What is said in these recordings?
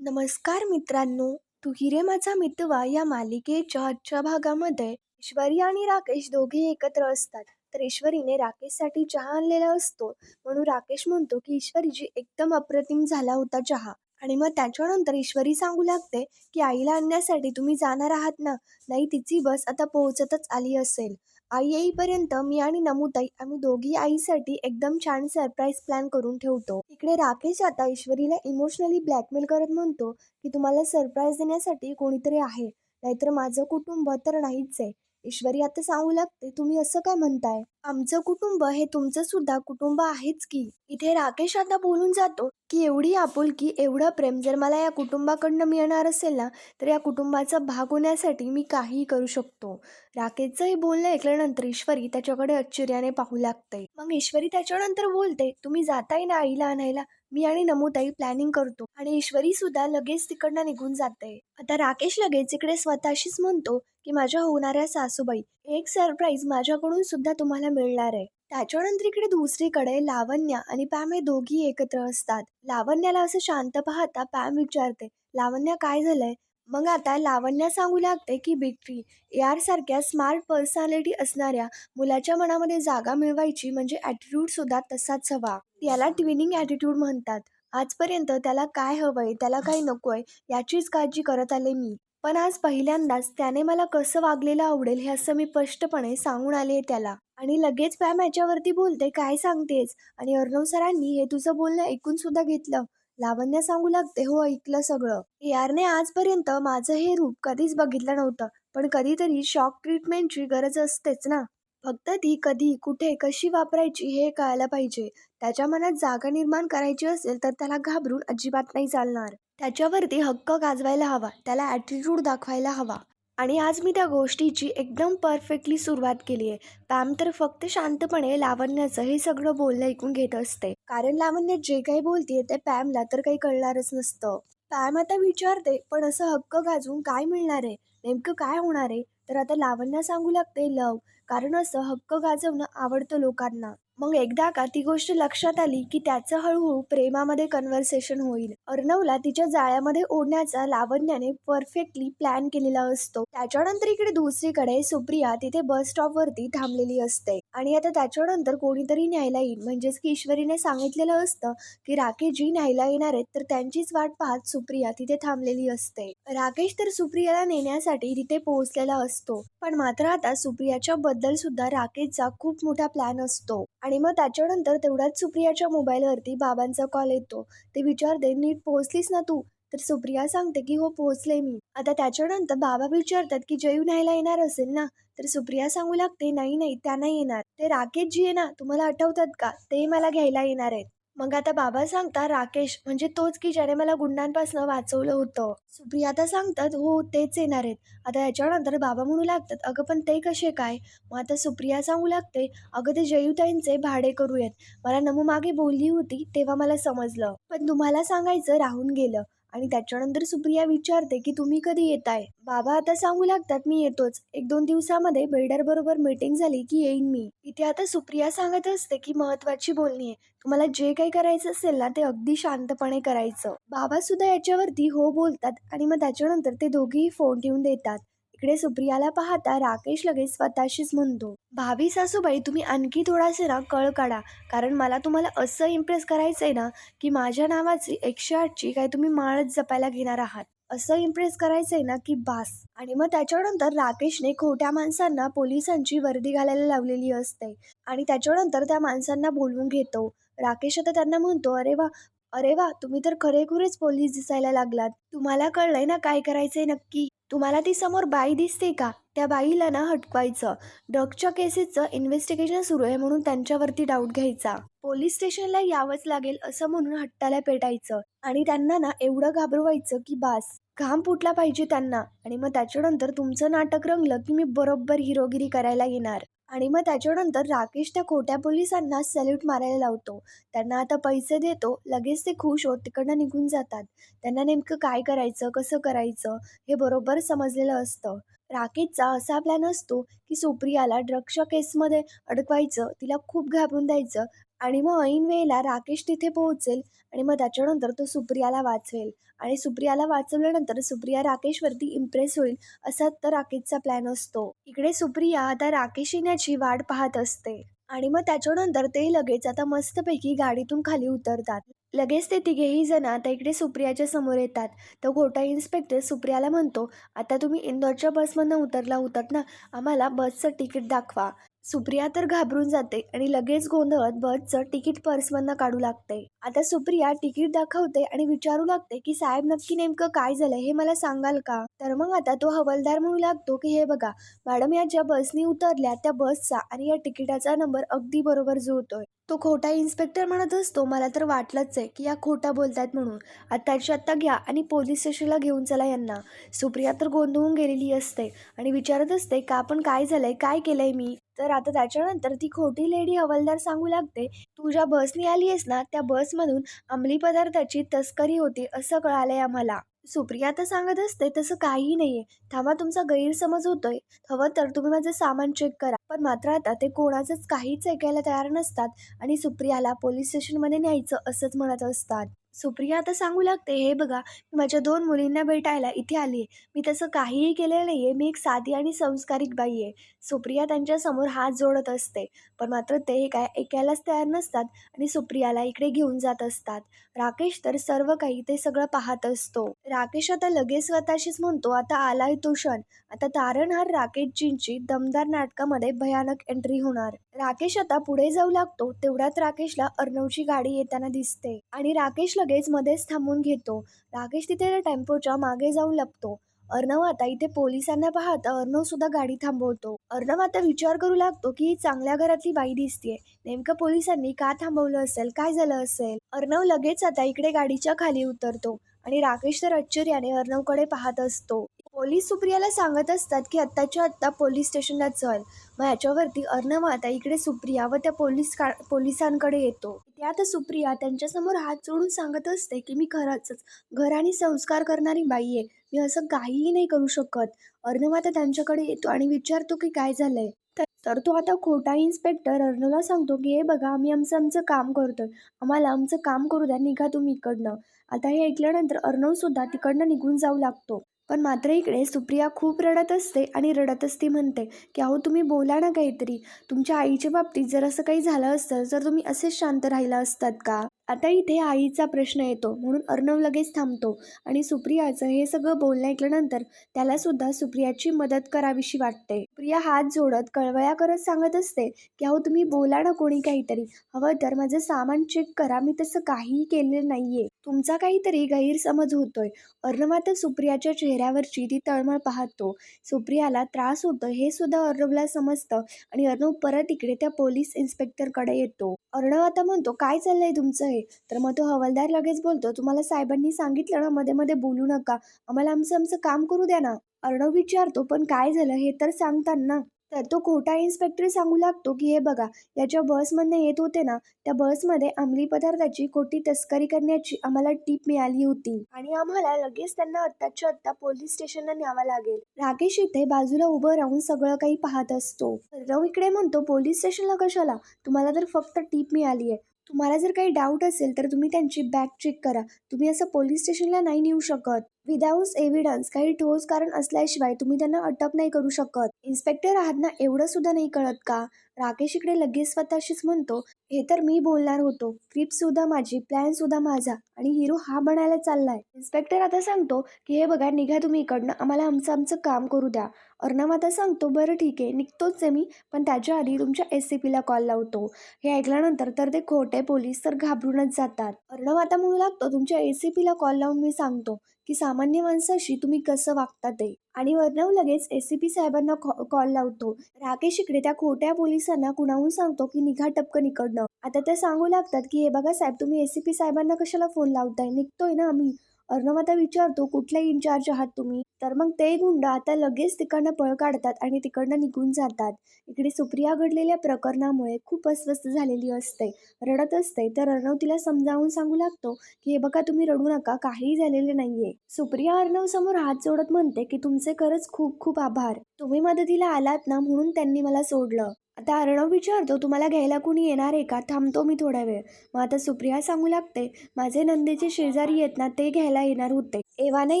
नमस्कार मित्रांनो तू हिरे माझा मितवा या मालिकेच्या आजच्या भागामध्ये ईश्वरी आणि राकेश दोघे एकत्र असतात. तर ईश्वरीने राकेशसाठी चहा आणलेला असतो. म्हणून राकेश म्हणतो की ईश्वरीजी एकदम अप्रतिम झाला होता चहा. आणि मग त्याच्यानंतर ईश्वरी सांगू लागते की आईला आणण्यासाठी तुम्ही जाणार आहात ना? नाही तिची बस आता पोहोचतच आली असेल. आई येईपर्यंत मी आणि नमुताई आम्ही दोघी आईसाठी एकदम छान सरप्राईज प्लॅन करून ठेवतो. इकडे राकेश आता ईश्वरीला इमोशनली ब्लॅकमेल करत म्हणतो की तुम्हाला सरप्राईज देण्यासाठी कोणीतरी आहे. नाहीतर माझं कुटुंब तर नाहीच आहे. ईश्वरी आता सांगू लागते तुम्ही असं काय म्हणताय? आमचं कुटुंब हे तुमचं सुद्धा कुटुंब आहेच की. इथे राकेश आता बोलून जातो की एवढी आपुलकी एवढं प्रेम जर मला या कुटुंबाकडनं मिळणार असेल ना तर या कुटुंबाचा भाग होण्यासाठी मी काहीही करू शकतो. राकेशचं हे बोलणं ऐकल्यानंतर ईश्वरी त्याच्याकडे आश्चर्याने पाहू लागते. मग ईश्वरी त्याच्यानंतर बोलते तुम्ही जाताय ना आईला आणायला? मी आणि नमुताई प्लॅनिंग करतो आणि ईश्वरी सुद्धा लगेच तिकडनं निघून जाते. आता राकेश लगेच इकडे स्वतःशीच म्हणतो की माझ्या होणाऱ्या सासूबाई एक सरप्राईज माझ्याकडून सुद्धा तुम्हाला मिळणार आहे. त्याच्यानंतर इकडे दुसरीकडे लावण्या आणि पॅम हे दोघी एकत्र असतात. लावण्याला असं शांत पाहता पॅम विचारते लावण्या काय झालंय? मग आता लावण्या सांगू लागते की बिग यारसारख्या स्मार्ट पर्सनॅलिटी असणाऱ्या मुलाच्या मनामध्ये जागा मिळवायची म्हणजे ॲटिट्यूड सुद्धा तसाच हवा. याला ट्विनिंग ॲटिट्यूड म्हणतात. आजपर्यंत त्याला काय हवंय त्याला काय नकोय याचीच काळजी करत आले मी. पण आज पहिल्यांदाच त्याने मला कसं वागलेलं आवडेल हे असं मी स्पष्टपणे सांगून आले त्याला. आणि लगेच पॅम याच्यावरती बोलते काय सांगतेस? आणि अर्णव सरांनी हे तुझं बोलणं ऐकून सुद्धा घेतलं. लावण्य सांगू लागते हो ऐकलं सगळं. यारने आजपर्यंत माझं हे रूप कधीच बघितलं नव्हतं. पण कधीतरी शॉक ट्रीटमेंटची गरज असतेच ना. फक्त ती कधी कुठे कशी वापरायची हे कळायला पाहिजे. त्याच्या मनात जागा निर्माण करायची असेल तर त्याला घाबरून अजिबात नाही चालणार. त्याच्यावरती हक्क गाजवायला हवा. त्याला ॲटिट्यूड दाखवायला हवा. आणि आज मी त्या गोष्टीची एकदम परफेक्टली सुरुवात केली आहे. पॅम तर फक्त शांतपणे लावण्याचं हे सगळं बोलणं ऐकून घेत असते. कारण लावण्य जे काही बोलते ते पॅमला तर काही कळणारच नसतं. पॅम आता विचारते पण असं हक्क गाजवून काय मिळणार आहे? नेमकं काय होणार आहे? तर आता लावण्या सांगू लागते लव. कारण असं हक्क गाजवणं आवडतं लोकांना. मग एकदा का ती गोष्ट लक्षात आली की त्याचं हळूहळू प्रेमामध्ये कन्व्हर्सेशन होईल. अर्णवला तिच्या जाळ्यामध्ये ओढण्याचा लावण्याने परफेक्टली प्लॅन केलेला असतो. त्याच्यानंतर इकडे दुसरीकडे सुप्रिया तिथे बस स्टॉप वरती थांबलेली असते. आणि आता त्याच्यानंतर कोणीतरी न्यायला येईल. म्हणजेच की ईश्वरीने सांगितलेलं असतं की राकेशजी न्यायला येणार आहेत तर त्यांचीच वाट पाहत सुप्रिया तिथे थांबलेली असते. राकेश तर सुप्रियाला नेण्यासाठी तिथे पोहोचलेला असतो. पण मात्र आता सुप्रियाच्या बद्दल सुद्धा राकेशचा खूप मोठा प्लॅन असतो. आणि मग त्याच्यानंतर तेवढ्याच सुप्रियाच्या मोबाईलवरती बाबांचा कॉल येतो. ते विचारते नीट पोहोचलीस ना तू? तर सुप्रिया सांगते की हो पोहोचले मी. आता त्याच्यानंतर बाबा विचारतात की जयू न्यायला येणार असेल ना? तर सुप्रिया सांगू लागते नाही नाही त्या नाही येणार. ते राकेश जी आहे ना तुम्हाला आठवतात का? ते मला घ्यायला येणार आहेत. मग आता बाबा सांगता राकेश म्हणजे तोच की ज्याने मला गुंडांपासून वाचवलं होतं. सुप्रिया आता सांगतात हो तेच येणार आहेत. आता याच्यानंतर बाबा म्हणू लागतात अगं पण ते कसे काय? मग आता सुप्रिया सांगू लागते अगं ते जयुताईंचे भाडे करूयात. मला नमू मागे बोलली होती तेव्हा मला समजलं. पण तुम्हाला सांगायचं राहून गेलं. आणि त्याच्यानंतर सुप्रिया विचारते की तुम्ही कधी येताय? बाबा आता सांगू लागतात मी येतोच. एक दोन दिवसामध्ये बिल्डर बरोबर मीटिंग झाली की येईन मी. इथे आता सुप्रिया सांगत असते की महत्वाची बोलणी आहे. तुम्हाला जे काही करायचं असेल ना ते अगदी शांतपणे करायचं. बाबा सुद्धा याच्यावरती हो बोलतात आणि मग त्याच्यानंतर ते दोघेही फोन ठेवून देतात. इकडे सुप्रियाला पाहता राकेश लगेच स्वतःशीच म्हणतो भावी सासूबाई तुम्ही आणखी थोडासे ना कळ काढा. कारण मला तुम्हाला असं इम्प्रेस करायचं आहे ना की माझ्या नावाची एकशे आठची काय तुम्ही माळच जपायला घेणार आहात. असं इम्प्रेस करायचं आहे ना की बास. आणि मग त्याच्यानंतर राकेशने खोट्या माणसांना पोलिसांची वर्दी घालायला लावलेली असते. आणि त्याच्यानंतर त्या माणसांना बोलवून घेतो. राकेश आता त्यांना म्हणतो अरे वा अरे वा तुम्ही तर खरेखुरेच पोलीस दिसायला लागलात. तुम्हाला कळलंय ना काय करायचंय नक्की? तुम्हाला ती समोर बाई दिसते का? त्या बाईला ना हटवायचं. ड्रगच्या केसेसचं इन्व्हेस्टिगेशन सुरू आहे म्हणून त्यांच्यावरती डाऊट घ्यायचा. पोलीस स्टेशनला यावंच लागेल असं म्हणून हट्टाला पेटायचं आणि त्यांना ना एवढं घाबरवायचं की बास. घाम फुटला पाहिजे त्यांना आणि मग त्याच्यानंतर तुमचं नाटक रंगलं की मी बरोबर हिरोगिरी करायला येणार. आणि मग त्याच्यानंतर राकेश त्या खोट्या पोलिसांना सॅल्यूट मारायला लावतो. त्यांना आता पैसे देतो लगेच ते खुश होत तिकडनं निघून जातात. त्यांना नेमकं काय करायचं कसं करायचं हे बरोबर समजलेलं असतं. राकेशचा असा प्लॅन असतो की सुप्रियाला ड्रग्सच्या केसमध्ये अडकवायचं तिला खूप घाबरून द्यायचं आणि मग ऐन वेळेला राकेश तिथे पोहोचेल आणि मग त्याच्यानंतर तो सुप्रियाला वाचवेल. आणि सुप्रियाला वाचवल्यानंतर सुप्रिया राकेशवरती इम्प्रेस होईल असा तर राकेशचा प्लॅन असतो. इकडे सुप्रिया आता राकेश येण्याची वाट पाहत असते. आणि मग त्याच्यानंतर ते लगेच आता मस्तपैकी गाडीतून खाली उतरतात. लगेच ते तिघेही जण आता इकडे सुप्रियाच्या समोर येतात. तर घोटा इन्स्पेक्टर सुप्रियाला म्हणतो आता तुम्ही इंदोरच्या बसमधनं उतरला होतात ना आम्हाला बसचं तिकीट दाखवा. सुप्रिया तर घाबरून जाते आणि लगेच गोंधळत बसचं तिकीट पर्समधनं काढू लागते. आता सुप्रिया तिकीट दाखवते आणि विचारू लागते की साहेब नक्की नेमकं काय झालं हे मला सांगाल का? तर मग आता तो हवालदार म्हणू लागतो की हे बघा मॅडम या ज्या बसनी उतरल्या त्या बसचा आणि या तिकिटाचा नंबर अगदी बरोबर जुळतोय. तो खोटा इन्स्पेक्टर म्हणत असतो मला तर वाटलंच आहे की या खोटा बोलतायत म्हणून. आत्ताची आत्ता घ्या आणि पोलीस स्टेशनला घेऊन चला यांना. सुप्रिया तर गोंधळून गेलेली असते आणि विचारत असते का पण काय झालंय? काय केलंय मी? तर आता त्याच्यानंतर ती खोटी लेडी हवालदार सांगू लागते तू ज्या बसनी आली आहेस ना त्या बसमधून अंमली पदार्थाची तस्करी होती असं कळालंय आम्हाला. सुप्रिया तर सांगत असते तसं काहीही नाहीये. थांबा तुमचा गैरसमज होतोय. हवं तर तुम्ही माझं सामान चेक करा. पण मात्र आता ते कोणाचंच काहीच ऐकायला तयार नसतात आणि सुप्रियाला पोलीस स्टेशनमध्ये न्यायचं असंच म्हणत असतात. सुप्रिया आता सांगू लागते हे बघा मी माझ्या दोन मुलींना भेटायला इथे आली आहे. मी तसं काहीही केलेलं नाही आहे मी एक साधी आणि संस्कारिक बाई आहे. सुप्रिया त्यांच्यासमोर हात जोडत असते. पण मात्र ते काय ऐकायलाच तयार नसतात आणि सुप्रियाला इकडे घेऊन जात असतात. राकेश तर सर्व काही ते सगळं पाहत असतो. राकेश आता लगेच स्वतःशीच म्हणतो आता आलाय तो क्षण. आता तारणहार राकेशजींची दमदार नाटकामध्ये भयानक एंट्री होणार. राकेश आता पुढे जाऊ लागतो तेवढ्यात राकेशला अर्णवची गाडी येताना दिसते आणि राकेश लगेच मध्येच थांबून घेतो. राकेश तिथे टेम्पोच्या मागे जाऊन लपतो. अर्णव आता इथे पोलिसांना पाहता अर्णव सुद्धा गाडी थांबवतो. अर्णव आता विचार करू लागतो की ही चांगल्या घरातली बाई दिसतीये. नेमकं पोलिसांनी का थांबवलं असेल? काय झालं असेल? अर्णव लगेच आता इकडे गाडीच्या खाली उतरतो आणि राकेश तर आश्चर्याने अर्णवकडे पाहत असतो. पोलीस सुप्रियाला सांगत असतात की आत्ताच्या आत्ता पोलीस स्टेशनला चल. मग ह्याच्यावरती अर्णव आता इकडे सुप्रिया व त्या पोलीस का पोलिसांकडे येतो. त्यात सुप्रिया त्यांच्यासमोर हात जोडून सांगत असते की मी खरंच घर आणि संस्कार करणारी बाई आहे. मी असं काहीही नाही करू शकत. अर्णव आता त्यांच्याकडे येतो आणि विचारतो की काय झालंय? तर- तर तो आता खोटा इन्स्पेक्टर अर्णवला सांगतो की हे बघा आम्ही आमचं आमचं काम करतोय. आम्हाला आमचं काम करू द्या निघा तुम्ही इकडनं. आता हे ऐकल्यानंतर अर्णव सुद्धा तिकडनं निघून जाऊ लागतो. पण मात्र इकडे सुप्रिया खूप रडत असते आणि रडतच ती म्हणते की अहो तुम्ही बोला ना काहीतरी. तुमच्या आईच्या बाबतीत जर असं काही झालं असतं तर तुम्ही असेच शांत राहिला असतात का? आता इथे आईचा प्रश्न येतो म्हणून अर्णव लगेच थांबतो आणि सुप्रियाचं हे सगळं बोलणं ऐकल्यानंतर त्याला सुद्धा सुप्रियाची मदत करावीशी वाटते. सुप्रिया हात जोडत कळवया करत सांगत असते की अहो तुम्ही बोला ना कोणी काहीतरी. हवं तर माझं सामान चेक करा. मी तसं काहीही केलेलं नाहीये. तुमचा काहीतरी गैरसमज होतोय. अर्णव आता सुप्रियाच्या चेहऱ्यावरची ती तळमळ पाहतो. सुप्रियाला त्रास होतो हे सुद्धा अर्णवला समजतं आणि अर्णव परत इकडे त्या पोलीस इन्स्पेक्टरकडे येतो. अर्णव आता म्हणतो काय चाललंय तुमचं हे? तर मग तो हवालदार लगेच बोलतो तुम्हाला साहेबांनी सांगितलं ना मध्ये मध्ये बोलू नका. आम्हाला आमचं आमचं काम करू द्या ना. अर्णव विचारतो पण काय झालं? हे तर सांगतात ना. तर तो खोटा इन्स्पेक्टर सांगू लागतो की हे बघा या ज्या बसमधनं येत होते ना त्या बसमध्ये अंमली पदार्थाची खोटी तस्करी करण्याची आम्हाला टीप मिळाली होती. आणि आम्हाला लगेच त्यांना आत्ताच्या आत्ता पोलीस स्टेशनला न्यावं लागेल. राकेश इथे बाजूला उभं राहून सगळं काही पाहत असतो. रव इकडे म्हणतो पोलीस स्टेशनला कशाला? तुम्हाला तर फक्त टीप मिळाली आहे. तुम्हाला जर काही डाऊट असेल तर तुम्ही त्यांची बॅग चेक करा. तुम्ही असं पोलीस स्टेशनला नाही नेऊ शकत. विदाऊट एव्हिडन्स काही ठोस कारण असल्याशिवाय तुम्ही त्यांना अटक नाही करू शकत. इन्स्पेक्टर आहात ना एवढं सुद्धा नाही कळत का? राकेश इकडे लगेच स्वतःशीच म्हणतो हे तर मी बोलणार होतो. क्लिप सुद्धा माझी प्लॅन सुद्धा माझा आणि हिरो हा बनायला चाललाय. इन्स्पेक्टर आता सांगतो की हे बघा निघा तुम्ही इकडनं. आम्हाला आमचं आमचं काम करू द्या. अर्णव आता सांगतो बरं ठीक आहे निघतोच आहे मी पण त्याच्या आधी तुमच्या एस सी पीला कॉल लावतो. हे ऐकल्यानंतर तर ते खोटे पोलीस तर घाबरूनच जातात. अर्णव आता म्हणू लागतो तुमच्या ए सी पीला कॉल लावून मी सांगतो की सामान्य माणसाशी तुम्ही कसं वागता ते? आणि वरनव लगेच एस सी पी साहेबांना कॉल लावतो. राकेश इकडे त्या खोट्या पोलिसांना कुणाहून सांगतो की निघा टपकन इकडनं. आता ते सांगू लागतात की हे बघा साहेब तुम्ही एस सी पी साहेबांना कशाला फोन लावताय? निघतोय ना आम्ही. अर्णव आता विचारतो कुठल्या इन्चार्ज आहात तुम्ही? तर मग ते गुंड आता लगेच तिकडनं पळ काढतात आणि तिकडनं निघून जातात. इकडे सुप्रिया घडलेल्या प्रकरणामुळे खूप अस्वस्थ झालेली असते रडत असते. तर अर्णव तिला समजावून सांगू लागतो की हे बघा तुम्ही रडू नका काहीही झालेले नाहीये. सुप्रिया अर्णव समोर हात जोडत म्हणते की तुमचे खरंच खूप खूप आभार. तुम्ही मदतीला आलात ना म्हणून त्यांनी मला सोडलं. आता अर्णव विचारतो तुम्हाला घ्यायला कुणी येणार आहे का? थांबतो मी थोडा वेळ. मग आता सुप्रिया सांगू लागते माझे नंदेचे शेजारी आहेत ना ते घ्यायला येणार होते. एवाने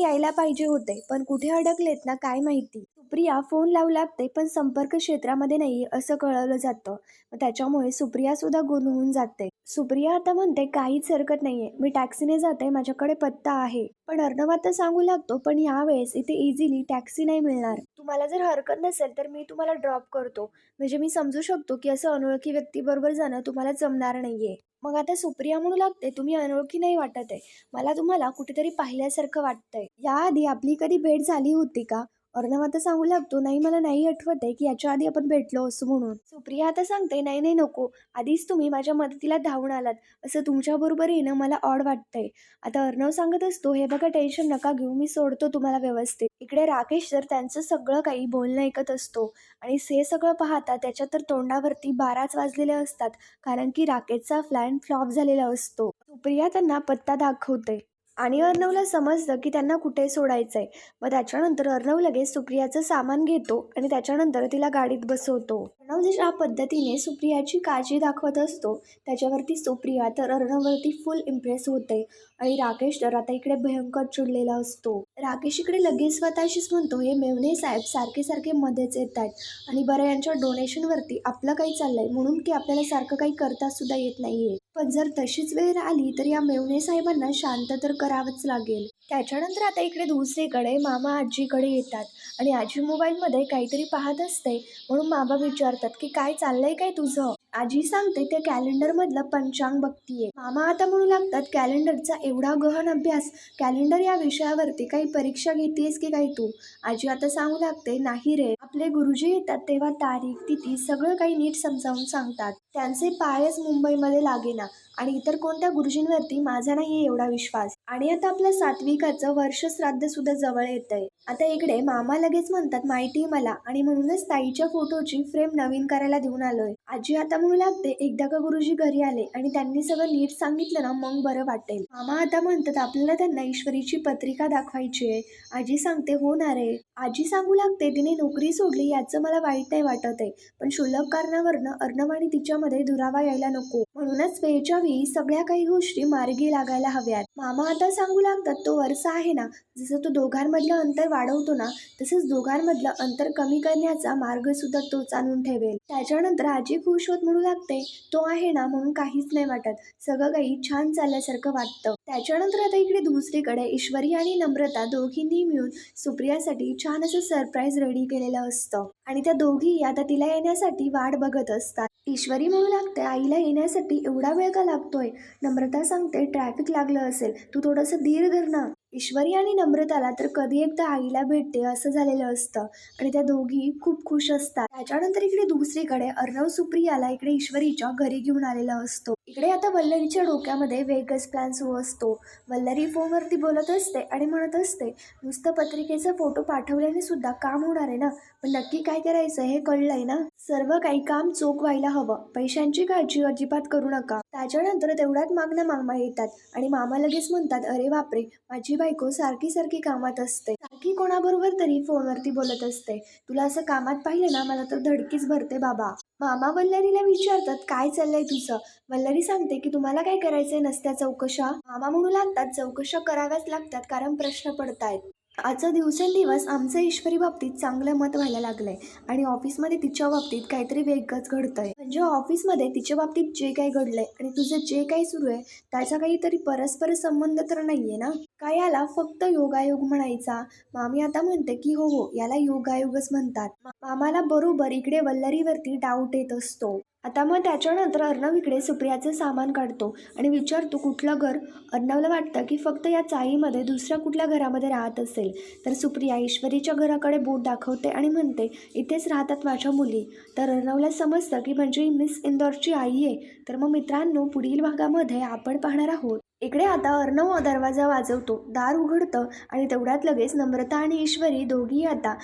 यायला पाहिजे होते पण कुठे अडकलेत ना काय माहिती? सुप्रिया फोन लावू लागते पण संपर्क क्षेत्रामध्ये नाही असं कळवलं जातं. त्याच्यामुळे सुप्रिया सुद्धा गोंधळून जाते. सुप्रिया आता म्हणते काहीच हरकत नाहीये. मी टॅक्सीने जाते माझ्याकडे पत्ता आहे. पण अर्णव आता सांगू लागतो पण यावेळेस इथे इझिली टॅक्सी नाही मिळणार. तुम्हाला जर हरकत नसेल तर मी तुम्हाला ड्रॉप करतो. म्हणजे मी समजू शकतो की असं अनोळखी व्यक्तीबरोबर जाणं तुम्हाला जमणार नाहीये. मग आता सुप्रिया म्हणू लागते तुम्ही अनोळखी नाही वाटत आहे. मला तुम्हाला कुठेतरी पाहिल्यासारखं वाटतंय. याआधी आपली कधी भेट झाली होती का? अर्णव आता सांगू लागतो नाही मला नाही आठवत आहे की याच्या आधी आपण भेटलो असं म्हणून. सुप्रिया आता सांगते नाही नाही नको. आधीच तुम्ही माझ्या मदतीला धावून आलात. असं तुमच्याबरोबर येणं मला ऑड वाटतंय. आता अर्णव सांगत असतो हे बघा टेन्शन नका घेऊ मी सोडतो तुम्हाला व्यवस्थित. इकडे राकेश तर त्यांचं सगळं काही बोलणं ऐकत असतो. आणि हे सगळं पाहता त्याच्या तर तोंडावरती बाराच वाजलेले असतात कारण की राकेशचा प्लॅन फ्लॉप झालेला असतो. सुप्रिया त्यांना पत्ता दाखवते. आणि अर्णवला समजतं की त्यांना कुठे सोडायचं आहे मग त्याच्यानंतर अर्णव लगेच सुप्रियाचं सामान घेतो आणि त्याच्यानंतर तिला गाडीत बसवतो. अर्णव ज्या पद्धतीने सुप्रियाची काळजी दाखवत असतो त्याच्यावरती सुप्रिया तर अर्णववरती फुल इम्प्रेस होते आणि राकेश तर आता इकडे भयंकर चिडलेला असतो. राकेश इकडे लगेच स्वतःशीच म्हणतो हे मेवणे साहेब सारखे सारखे मध्येच येत आहेत आणि बरं यांच्या डोनेशनवरती आपलं काही चाललंय म्हणून की आपल्याला सारखं काही करता सुद्धा येत नाहीये. पण जर तशीच वेळ आली तर या मेवणे साहेबांना शांत तर करावंच लागेल. त्याच्यानंतर आता इकडे दुसरीकडे मामा आजीकडे येतात आणि आजी मोबाईलमध्ये काहीतरी पाहत असते म्हणून मामा विचारतात की काय चाललंय काय तुझं? आजी सांगते त्या कॅलेंडरमधलं पंचांग बघतीये. मामा आता म्हणू लागतात कॅलेंडरचा एवढा गहन अभ्यास कॅलेंडर या विषयावरती काही परीक्षा घेतेस की काही तू? आजी आता सांगू लागते नाही रे. आपले गुरुजी येतात तेव्हा तारीख तिथी सगळं काही नीट समजावून सांगतात. त्यांचे पायच मुंबईमध्ये लागेना. आणि इतर कोणत्या गुरुजींवरती माझा नाही एवढा विश्वास. आणि आता आपल्या सात्विकाचं वर्ष श्राद्ध सुद्धा जवळ येत आहे आता इकडे मामा लगेच म्हणतात माहिती मला. आणि म्हणूनच ताईच्या फोटोची फ्रेम नवीन करायला देऊन आलोय. आजी आता म्हणू लागते एकदा का गुरुजी घरी आले आणि त्यांनी सगळं नीट सांगितलं ना मग बरं वाटेल. मामा आता म्हणतात आपल्याला त्यांना ईश्वरीची पत्रिका दाखवायची आहे. आजी सांगते होणार आहे आजी सांगू लागते तिने नोकरी सोडली याचं मला वाईट नाही वाटत आहे पण क्षुल्लक कारणावरनं अर्णव आणि तिच्यामध्ये दुरावा यायला नको. म्हणूनच वेळच्या वेळी सगळ्या काही गोष्टी मार्गी लागायला हव्यात. मामा आता सांगू लागतात तो वरसा आहे ना. जसं तो दोघांमधलं अंतर वाढवतो ना तसंच दोघांमधलं अंतर कमी करण्याचा मार्ग सुद्धा तोच आणून ठेवेल. त्याच्यानंतर आजी खुश होत म्हणू लागते तो आहे ना म्हणून काहीच नाही वाटत. सगळं काही छान चालल्यासारखं वाटतं. त्याच्यानंतर आता इकडे दुसरीकडे ईश्वरी आणि नम्रता दोघींनी मिळून सुप्रियासाठी छान असं सरप्राईज रेडी केलेलं असतं. आणि त्या दोघी आता तिला येण्यासाठी वाट बघत असतात. ईश्वरी म्हणू लागते आईला येण्यासाठी एवढा वेळ का लागतोय? नम्रता सांगते ट्रॅफिक लागलं असेल. तू थोडंसं धीर धर ना. ईश्वरी आणि नम्रताला तर कधी एकदा आईला भेटते असं झालेलं असतं. आणि त्या दोघी खूप खुश असतात. त्याच्यानंतर इकडे दुसरीकडे अर्णव सुप्रियाला इकडे ईश्वरीच्या घरी घेऊन आलेला असतो. इकडे आता वल्लरीच्या डोक्यामध्ये वेगच प्लॅन सुरू असतो. वल्लरी फोनवरती बोलत असते आणि म्हणत असते नुसतं पत्रिकेचा फोटो पाठवल्याने सुद्धा काम होणार आहे ना? पण नक्की काय करायचं हे कळलंय ना? सर्व काही काम चोख व्हायला हवं. पैशांची काळजी अजिबात करू नका. त्याच्यानंतर तेवढ्यात मागण्या मामा येतात. आणि मामा लगेच म्हणतात अरे बापरे माझी बायको सारखी सारखी कामात असते. सारखी कोणाबरोबर तरी फोनवरती बोलत असते. तुला असं कामात पाहिलं ना मला तर धडकीच भरते बाबा. मामा वल्लरीला विचारतात काय चाललंय तुझं? वल्लरी सांगते की तुम्हाला काय करायचंय नसत्या चौकशा? मामा म्हणू लागतात चौकशा कराव्याच लागतात कारण प्रश्न पडतायत. आजचा दिवसेंदिवस आमचं ईश्वरी बाबतीत चांगलं मत व्हायला लागलंय आणि ऑफिसमध्ये तिच्या बाबतीत काहीतरी वेगळंच घडतंय. म्हणजे ऑफिसमध्ये तिच्या बाबतीत जे काही घडलंय आणि तुझं जे काही सुरू आहे त्याचा काहीतरी परस्पर संबंध तर नाहीये ना? का याला फक्त योगायोग म्हणायचा. मामी आता म्हणते की हो हो याला योगायोगच म्हणतात. मामाला बरोबर इकडे वल्लरीवरती डाऊट येत असतो. आता मग त्याच्यानंतर अर्णव इकडे सुप्रियाचं सामान काढतो आणि विचारतो कुठलं घर? अर्णवला वाटतं की फक्त या चाळीमध्ये दुसऱ्या कुठल्या घरामध्ये राहत असेल. तर सुप्रिया ईश्वरीच्या घराकडे बोट दाखवते आणि म्हणते इथेच राहतात माझ्या मुली. तर अर्णवला समजतं की म्हणजे मिस इंदौरची आई आहे. तर मग मित्रांनो पुढील भागामध्ये आपण पाहणार आहोत. इकडे आता अर्णव दरवाजा वाजवतो. दार उघडतं आणि तेवढ्यात लगेच नम्रता आणि ईश्वरी दोघी आता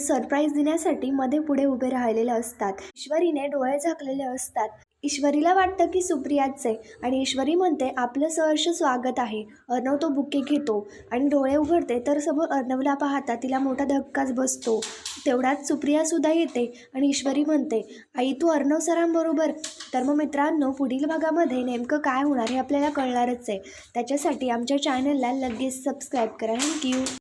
सरप्राईज देण्यासाठी मध्ये पुढे उभे राहिलेले असतात. ईश्वरीने डोळे झाकलेले असतात. ईश्वरीला वाटतं की सुप्रियाच आहे. आणि ईश्वरी म्हणते आपलं सहर्ष स्वागत आहे. अर्णव तो बुके घेतो आणि डोळे उघडते तर समोर अर्णवला पाहता तिला मोठा धक्काच बसतो. तेवढ्यात सुप्रियासुद्धा येते आणि ईश्वरी म्हणते आई तू अर्णव सरांबरोबर तर मग मित्रांनो पुढील भागामध्ये नेमकं काय होणार हे आपल्याला कळणारच आहे. त्याच्यासाठी आमच्या चॅनलला लगेच सबस्क्राईब करा. थँक्यू